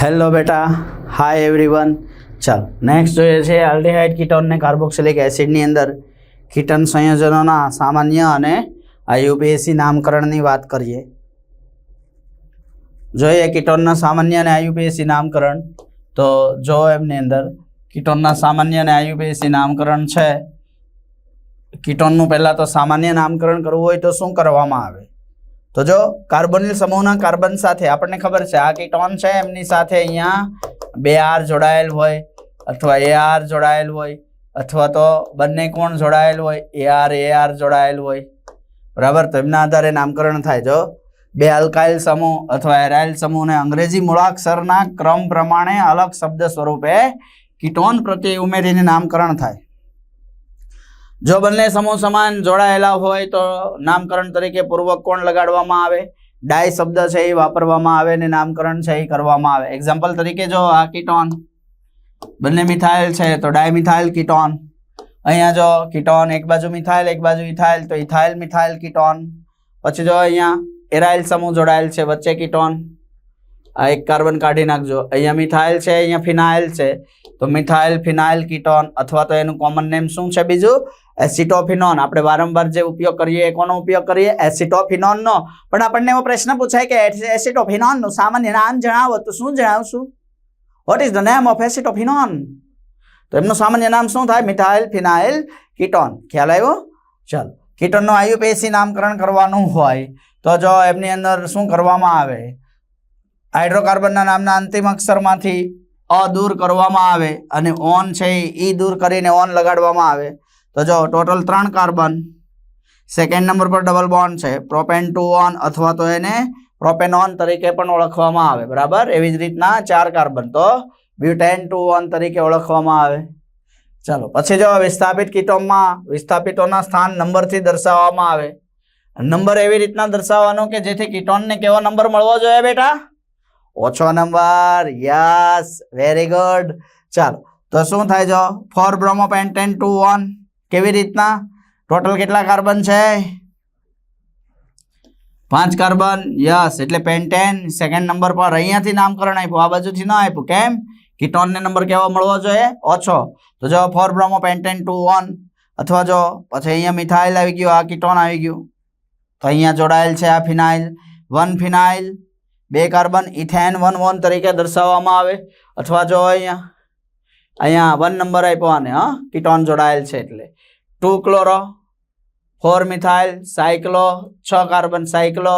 Hello બેટા hi everyone ચાલો next જોઈએ છે આલ્ડીહાઇડ કીટોન ને કાર્બોક્સિલિક એસિડની અંદર કીટન સંયોજનોના સામાન્ય અને આયુપીએસી નામકરણની વાત કરીએ. જોઈએ કીટોનના સામાન્ય અને આયુપીએસી નામકરણ, તો જો એમની અંદર કીટોનના સામાન્ય અને આયુપીએસી નામકરણ છે કીટોનનું પહેલાં તો સામાન્ય નામકરણ કરવું હોય તો શું કરવામાં આવે? તો જો કાર્બોનિલ સમૂહના કાર્બન સાથે આપણને ખબર છે, આ કીટોન છે, એમની સાથે અહીંયા બે આર જોડાયેલ હોય અથવા એ આર જોડાયેલ હોય અથવા તો બંને કોણ જોડાયેલ હોય, એ આર એ આર જોડાયેલ હોય. બરાબર? તો એમના આધારે નામકરણ થાય. જો બે અલ્કાઇલ સમૂહ અથવા એરાઇલ સમૂહને અંગ્રેજી મૂળાક્ષરના ક્રમ પ્રમાણે અલગ શબ્દ સ્વરૂપે કીટોન પ્રત્યે ઉમેરીને નામકરણ થાય. જો બંને સમૂહ સમાન જોડાયેલા હોય તો નામકરણ તરીકે પૂર્વક કોણ લગાડવામાં આવે? ડાય શબ્દ છે એ વાપરવામાં આવે ને નામકરણ છે એ કરવામાં આવે. એક્ઝામ્પલ તરીકે જો આ કીટોન. બંને મિથાઇલ છે તો ડાય મિથાઇલ કીટોન. અહીંયા જો કીટોન એક બાજુ મિથાઇલ, એક બાજુ ઇથાઇલ, તો ઇથાઇલ મિથાઇલ કીટોન. પછી જો અહીંયા એરાઇલ સમૂહ જોડાયેલ છે, વચ્ચે કીટોન. આ એક કાર્બન કાઢી નાખજો. અહીંયા મિથાઇલ છે, અહીંયા ફિનાઇલ છે. તો મિથાઇલ, ફિનાઇલ, કીટોન અથવા તો એનું કોમન નેમ શું છે બીજું? એસિટોફિનોન. આપણે વારંવાર જે ઉપયોગ કરીએ, એ કોનો ઉપયોગ કરીએ? એસિટોફિનોનનો. પણ આપણને એવો પ્રશ્ન પૂછાય કે એસિટોફિનોનનું સામાન્ય નામ જણાવો તો શું જણાવશું? What is the name of acetophenone? તો એમનું સામાન્ય નામ શું થાય? Methyl phenyl ketone. ખ્યાલ આવ્યો? ચાલો. કીટોનનું આયુપીએસી નામકરણ કરવાનું હોય તો જો એમની અંદર શું કરવામાં આવે? હાઇડ્રોકાર્બનના નામના અંતિમ અક્ષરમાંથી અ દૂર કરવામાં આવે અને ઓન છે એ દૂર કરીને ઓન લગાડવામાં આવે. તો જો ટોટલ ત્રણ કાર્બન. સેકન્ડ નંબર પર ડબલ બોન્ડ છે. પ્રોપેન ટુ ઓન અથવા તો એને પ્રોપેનોન તરીકે પણ ઓળખવામાં આવે. બરાબર? એવી જ રીતના ચાર કાર્બન. તો બ્યુટેન ટુ ઓન તરીકે ઓળખવામાં આવે. ચાલો, પછી જો વિસ્થાપિત કીટોમાં વિસ્થાપિતોના સ્થાન નંબરથી દર્શાવવામાં આવે. નંબર એવી રીતના દર્શાવવાનો કે જેથી કીટોનને કેવો નંબર મળવો જોઈએ બેટા? ઓછો નંબર. યસ. Very good. ચાલો, તો શું થાય જો? ફોર બ્રોમોપેન્ટેન ટુ વન કેવી રીતના? ટોટલ કેટલા કાર્બન છે? પાંચ કાર્બન યસ, એટલે પેન્ટેન સેકન્ડ નંબર પર અહીંયાથી નામકરણ આપ્યું, આ બાજુથી ન આપ્યું, કેમ? કીટોનને નંબર કેવા મળવો જોઈએ? ઓછો. તો જો four bromo pentane two one અથવા જો પછી અહીંયા મિથાઇલ આવી ગયું, આ કીટોન આવી ગયું. તો અહીંયા જોડાયેલ છે આ ફિનાઇલ. વન ફિનાઇલ, બે કાર્બન ઇથેન વન વન તરીકે દર્શાવવામાં આવે. અથવા જો અહીંયા અહીંયા વન નંબર આપ્યો આને હા? કીટોન જોડાયેલ છે એટલે. Two chloro four methyl cyclo છ કાર્બન સાયક્લો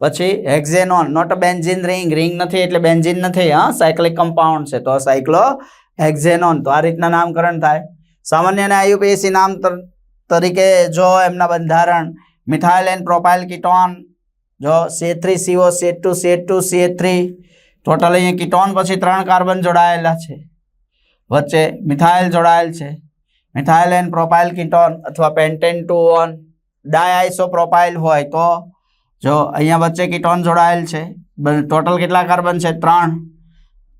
પછી hexanone not benzene ring ring નથી એટલે બેન્ઝિન નથી, હા? સાયક્લિક કમ્પાઉન્ડ છે, તો સાયક્લો હેક્ઝેનોન તો આ રીતના નામકરણ થાય. સામાન્ય અને આયુપીએસી નામ તરીકે જો એમના બંધારણ મિથાઇલ એન્ડ પ્રોપાઇલ કીટોન જો C three CO C two C two C three total અહીંયા કીટોન પછી ત્રણ કાર્બન જોડાયેલા છે. વચ્ચે મિથાઇલ જોડાયેલ છે. મિથાઇલ એન્ડ પ્રોપાઇલ કીટોન અથવા pentane two one diisopropyl હોય તો જો અહીંયા વચ્ચે કીટોન જોડાયેલ છે ટોટલ કેટલા કાર્બન છે? ત્રણ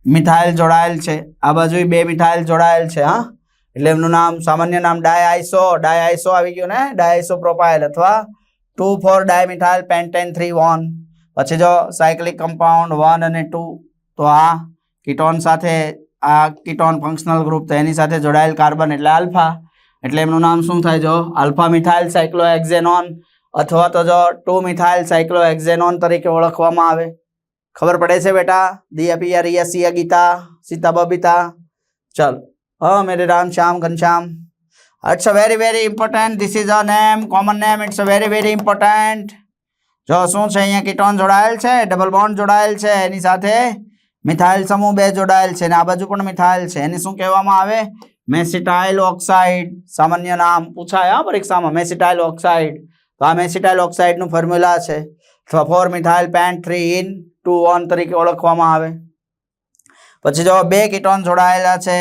મિથાઇલ જોડાયેલ છે. આ બાજુ બે મિથાઇલ જોડાયેલ છે, હા? એટલે એમનું નામ, સામાન્ય નામ ડાયઆઈસો ડાયઆઈસો આવી ગયું ને? ડાયઆઈસો પ્રોપાઇલ અથવા two four dimethyl pentane three one. પછી જો સાયક્લિક કમ્પાઉન્ડ વન અને ટુ, તો આ કીટોન સાથે આ કીટોન ફંક્શનલ ગ્રુપ તો એની સાથે જોડાયેલ કાર્બન એટલે આલ્ફા. એટલે એમનું નામ શું થાય જો? આલ્ફા મિથાઇલ સાયક્લોહેક્ઝેનોન અથવા તો જો ટુ મિથાઇલ સાયક્લોહેક્ઝેનોન તરીકે ઓળખવામાં આવે. ખબર પડે છે બેટા? દિયા પિયા રિયા સિયા ગીતા, સીતા બબીતા ચલ. હા, મેરે Ram Shyam Ghanshyam it's a very very important this is a name common name it's a very very important જો શું છે અહીંયા? કીટોન જોડાયેલ છે? ડબલ બોન્ડ જોડાયેલ છે? એની સાથે મિથાઇલ સમૂહ બે જોડાયેલ છે અને આ બાજુ પણ મિથાઇલ છે. એને શું કહેવામાં આવે? Mesityl oxide. સામાન્ય નામ પૂછાય, હા, પરીક્ષામાં મેસિટાઇલ ઓક્સાઇડ. તો આ મેસિટાઇલ ઓક્સાઇડનું ફોર્મ્યુલા છે. Four methyl pent three ene two one તરીકે ઓળખવામાં આવે. પછી જો બે કીટોન જોડાયેલા છે,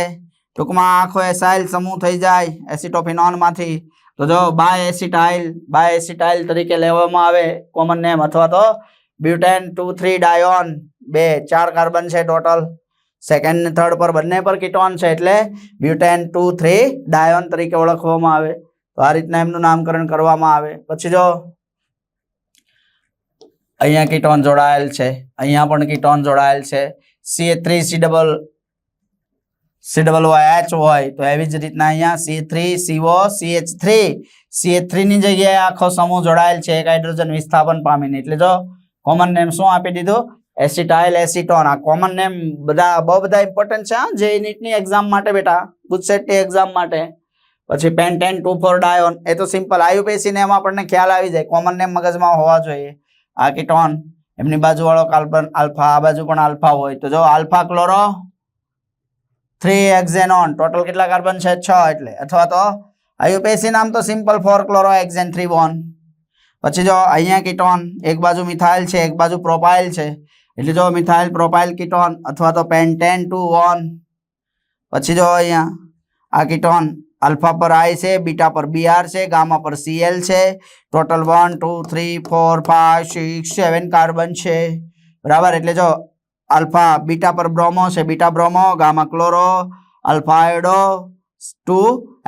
ટૂંકમાં આખો એસાઇલ સમૂહ થઈ જાય એસિટોફિનોનમાંથી. તો જો બાય એસિટાઇલ બાય એસિટાઇલ તરીકે લેવામાં આવે, કોમન નેમ અથવા તો બ્યુટેન ટુ થ્રી ડાયોન બે, ચાર કાર્બન છે ટોટલ સેકન્ડ થર્ડ પર બંને પર કિટોન છે એટલે બ્યુટેન ટુ થ્રી ડાયોન તરીકે ઓળખવામાં આવે. તો આ રીતના એમનું નામકરણ કરવામાં આવે. પછી જો અહીંયા કીટોન જોડાયેલ છે. અહીંયા પણ કીટોન જોડાયેલ છે. C three C double C double H હોય તો એવી જ રીતના અહીંયા C three CO C H three C H થ્રીની જગ્યાએ આખો સમૂહ જોડાયેલ છે. એક હાઇડ્રોજન વિસ્થાપન પામીને. એટલે જો કોમન નેમ શું આપી દીધું? એસિટાઇલ એસિટોન, આ કોમન નેમ બધા, બહુ બધા ઇમ્પોર્ટન્ટ છે જે નીટની એક્ઝામ માટે બેટા ગુજસેટની એક્ઝામ માટે. પછી પેન્ટેન ટુ ફોર ડાયોન એ તો સિમ્પલ આયુપીએસસી નેમ આપણને ખ્યાલ આવી જાય કોમન નેમ મગજમાં હોવા જોઈએ. આ કીટોન, એમની બાજુવાળો કાર્બન આલ્ફા આ બાજુ પણ આલ્ફા હોય. તો જો alpha chloro three hexanone total કેટલા કાર્બન છે? છ એટલે. અથવા તો આયુપેસી નામ તો simple four chloro hexane three one પછી જો અહીંયા કીટોન, એક બાજુ મિથાઇલ છે, એક બાજુ પ્રોપાઇલ છે એટલે જો મિથાઇલ પ્રોપાઇલ કીટોન અથવા તો પેન્ટેન ટુ વન, પછી જો અહીંયા આ કિટોન આલ્ફા પર આઈ છે, બીટા પર બીઆર છે, ગામા પર સીએલ છે, total one, two, three, four five six, seven carbon છે. બરાબર? એટલે જો આલ્ફા બીટા પર બ્રોમો છે, beta bromo, gamma chloro, alpha iodo, two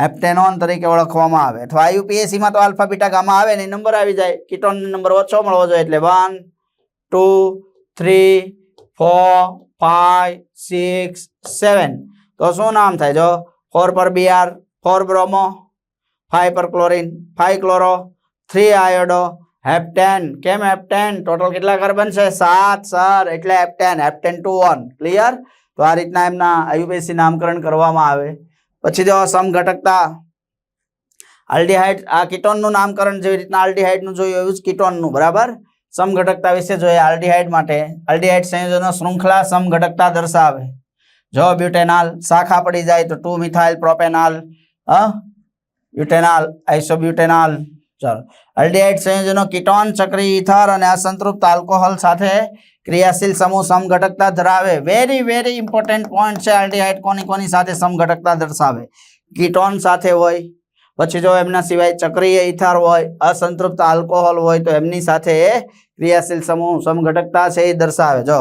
heptanone તરીકે ઓળખવામાં આવે. અથવા યુપીએસસી માં તો આલ્ફા બીટા ગામા આવે ને નંબર આવી જાય. કિટોન નંબર ઓછો મળવો જોઈએ એટલે one, two three four five six seven તો શું નામ થાય જો? ફોર પર બીઆર ફોર બ્રોમો ફાઈવ પર chlorine five chloro three iodo heptane કેમ હેપ્ટેન ટોટલ કેટલા કાર્બન છે સાત સર એટલે heptane heptane two one clear તો આ રીતના એમના આયુપીએસસી નામકરણ કરવામાં આવે. પછી જો સમઘટકતા. આલ્ડીહાઇડ આ કિટોનનું નામકરણ જેવી રીતના આલ્ડીહાઇડનું જોયું એવું જ કિટોનનું બરાબર? સમઘટકતા વિશે જોઈએ આલ્ડીહાઇડ માટે. આલ્ડીહાઇડ સંયોજનો શૃંખલા સમઘટકતા દર્શાવે. જો બ્યુટેનાલ શાખા પડી જાય તો ટુ મિથાઇલ પ્રોપેનાલ હ બ્યુટેનાલ, આઇસોબ્યુટેનાલ. ચાલો. આલ્ડીહાઇડ સંયોજનો કીટોન, ચક્રી, ઇથર અને અસંતૃપ્ત આલ્કોહોલ સાથે ક્રિયાશીલ સમૂહ સમઘટકતા ધરાવે. વેરી વેરી ઇમ્પોર્ટન્ટ પોઈન્ટ છે. આલ્ડીહાઇડ કોની કોની સાથે સમઘટકતા દર્શાવે? કીટોન સાથે હોય પછી જો એમના સિવાય ચક્રીય ઇથર હોય, અસંતૃપ્ત આલ્કોહોલ હોય, તો એમની સાથે ક્રિયાશીલ સમૂહ સમઘટકતા છે એ દર્શાવે. જો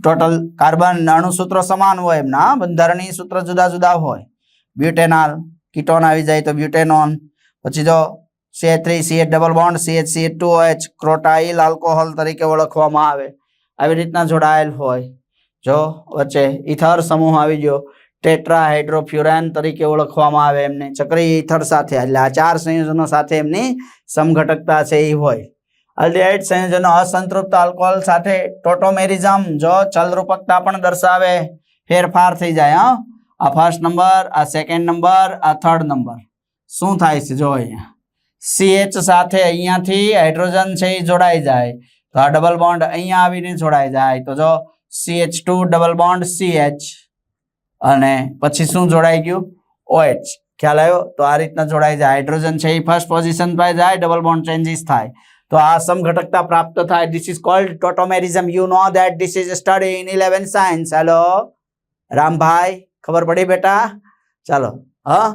ટોટલ કાર્બન અણુસૂત્રો સમાન હોય એમના હા? બંધારણીય સૂત્ર જુદા જુદા હોય. બ્યુટેનાલ, કીટોન આવી જાય તો બ્યુટેનોન. પછી જો C three C double bond C C two H crotyl alcohol તરીકે ઓળખવામાં આવે. આવી રીતના જોડાયેલ હોય. જો વચ્ચે ઇથર સમૂહ આવી ગયો ટેટ્રા હાઇડ્રોફ્યુરાન તરીકે ઓળખવામાં આવે એમને. ચક્રીય ઇથર સાથે, એટલે આ ચાર સંયોજનો સાથે એમની સમઘટકતા છે એ હોય. અલ્ડિહાઇડ સંયોજનો, અસંતૃપ્ત આલ્કોહોલ સાથે, ટોટોમેરિઝમ, જો ચલરૂપકતા પણ દર્શાવે, ફેરફાર થઈ જાય, હા. આ ફર્સ્ટ નંબર, આ સેકન્ડ નંબર, આ થર્ડ નંબર. શું થાય છે? જો અહીંયા. સીએચ સાથે અહીંયાથી હાઇડ્રોજન છે એ જોડાઈ જાય. તો આ ડબલ બોન્ડ અહીંયા આવીને જોડાઈ જાય. તો જો CH two double bond CH અને પછી શું જોડાઈ ગયું? OH ખ્યાલ આવ્યો? તો આ રીતના જોડાઈ જાય. હાઇડ્રોજન છે એ ફર્સ્ટ પોઝિશન પર જાય ડબલ બોન્ડ ચેન્જીસ થાય. તો આ સમઘટકતા પ્રાપ્ત થાય. This is called tautomerism you know that this is study in eleven science hello Rambhai, ખબર પડી બેટા? ચાલો, હા?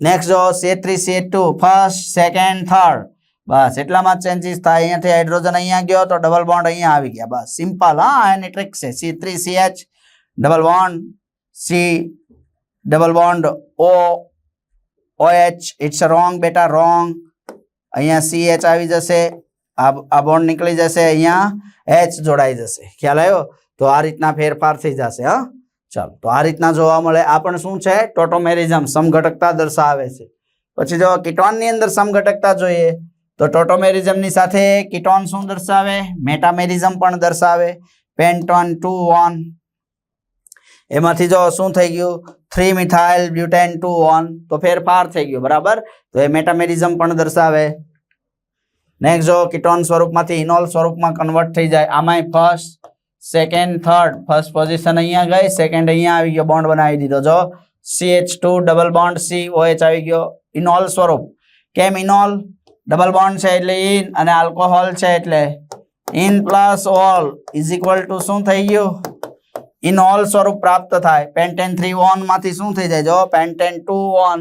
નેક્સ્ટ જો C three C two first second third બસ, એટલામાં ચેન્જીસ થાય. અહીંયાથી હાઇડ્રોજન અહીંયા ગયો તો ડબલ બોન્ડ અહીંયા આવી ગયા. બસ સિમ્પલ હા, એની ટ્રિક છે. C three C H double bond C double bond O OH it's it's wrong બેટા રોંગ અહીંયા સી એચ આવી જશે. આ બોન્ડ નીકળી જશે અહીંયા. એચ જોડાઈ જશે. ખ્યાલ આવ્યો? તો આ રીતના ફેરફાર થઈ જશે, હા? ચાલો, તો આ રીતના જોવા મળે. આ પણ શું છે? ટોટોમેરિઝમ, સમઘટકતા દર્શાવે છે. પછી જો કીટોનની અંદર સમઘટકતા જોઈએ, તો ટોટોમેરિઝમની સાથે કીટોન શું દર્શાવે? મેટામેરિઝમ પણ દર્શાવે. પેન્ટોન ટુ વન એમાંથી જો શું થઈ ગયું three methyl butane two one તો ફેરફાર થઈ ગયો બરાબર તો એ મેટામેરિઝમ પણ દર્શાવે નેક્સ્ટ જો કીટોન સ્વરૂપમાંથી ઇનોલ સ્વરૂપમાં કન્વર્ટ થઈ જાય આમાંય first second third first position અહીંયા ગઈ સેકન્ડ અહીંયા આવી ગયો બોન્ડ બનાવી દીધો જો C H two double bond C OH આવી ગયો ઇનોલ સ્વરૂપ કેમ ઇનોલ ડબલ બોન્ડ છે એટલે ઇન અને આલ્કોહોલ છે એટલે ene plus ol is equal to શું થઈ ગયું ઇનોલ સ્વરૂપ પ્રાપ્ત થાય. પેન્ટેન થ્રી ઓનમાંથી શું થઈ જાય? જો પેન્ટેન ટુ ઓન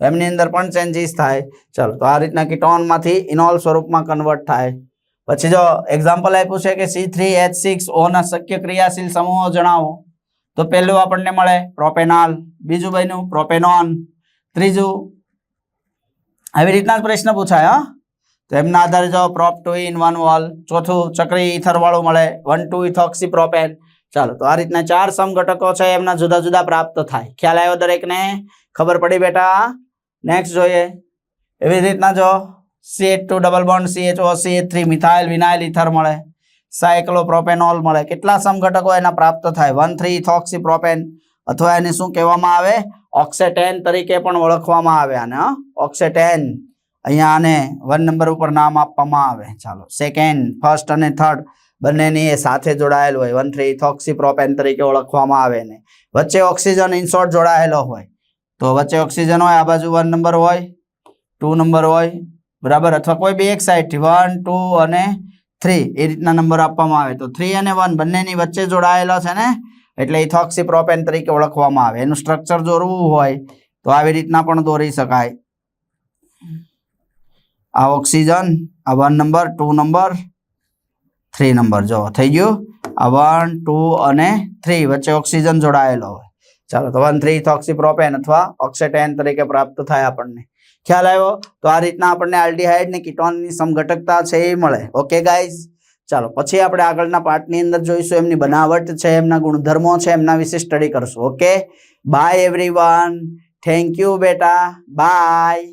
એમની અંદર પણ ચેન્જીસ થાય. ચલો, તો આ રીતના કીટોનમાંથી ઇનોલ સ્વરૂપમાં કન્વર્ટ થાય. પછી જો એક્ઝામ્પલ આપ્યું છે કે સી થ્રી એચ સિક્સ ઓના શક્ય ક્રિયાશીલ સમૂહો જણાવો. તો પહેલું આપણને મળે પ્રોપેનાલ, બીજું બન્યું પ્રોપેનોન, ત્રીજું આવી રીતના જ પ્રશ્ન પૂછાય, હા? તો એમના આધારે જો prop two ene one ol ચોથું ચક્રી ઇથર વાળું મળે વન ટુ ઇથોક્સી પ્રોપેન ચાલો, તો આ રીતના ચાર સમઘટકો છે, એમના જુદા જુદા પ્રાપ્ત થાય. ખ્યાલ આવ્યો દરેકને? ખબર પડી બેટા? નેક્સ્ટ જોઈએ. એવી રીતના જો C two double bond O C three methyl vinyl ether મળે. સાયક્લોપ્રોપેનોલ મળે. કેટલા સમઘટકો એના પ્રાપ્ત થાય? વન થ્રી ઇથોક્સી પ્રોપેન અથવા એને શું કહેવામાં આવે? ઓક્સેટેન તરીકે પણ ઓળખવામાં આવે આને? ઓક્સેટેન અહીંયા આને વન નંબર ઉપર નામ આપવામાં આવે. ચાલો સેકન્ડ ફર્સ્ટ અને થર્ડ બંનેની એ સાથે જોડાયેલ હોય. વન થ્રી થોક્સી પ્રોપેન તરીકે ઓળખવામાં આવે ને વચ્ચે ઓક્સિજન ઇન્સોર્ટ જોડાયેલો હોય. તો વચ્ચે ઓક્સિજન હોય, આ બાજુ વન નંબર હોય ટુ નંબર હોય, બરાબર? અથવા કોઈ બી એક સાઈડથી વન ટુ અને થ્રી એ રીતના નંબર આપવામાં આવે. તો થ્રી અને વન બંનેની વચ્ચે જોડાયેલો છે ને, એટલે ઇથોક્સી પ્રોપેન તરીકે ઓળખવામાં આવે. એનું સ્ટ્રક્ચર દોરવું હોય, તો આવી રીતના પણ દોરી શકાય. આ ઓક્સિજન આ one number two number three number. જો, થઈ ગયું? આ વન ટુ અને થ્રી વચ્ચે ઓક્સિજન જોડાયેલો હોય. ચાલો, તો વન થ્રી ઇથોક્સી પ્રોપેન અથવા ઓક્સેટેન તરીકે પ્રાપ્ત થાય આપણને. ખ્યાલ આવ્યો? તો આ રીતના આપણને આલ્ડીહાઇડ ને કિટોનની સમઘટકતા છે એ મળે. ઓકે ગાઈઝ ચાલો, પછી આપણે આગળના પાર્ટની અંદર જોઈશું. એમની બનાવટ છે, એમના ગુણધર્મો છે, એમના વિશે સ્ટડી કરશું. Okay bye everyone thank you બેટા. બાય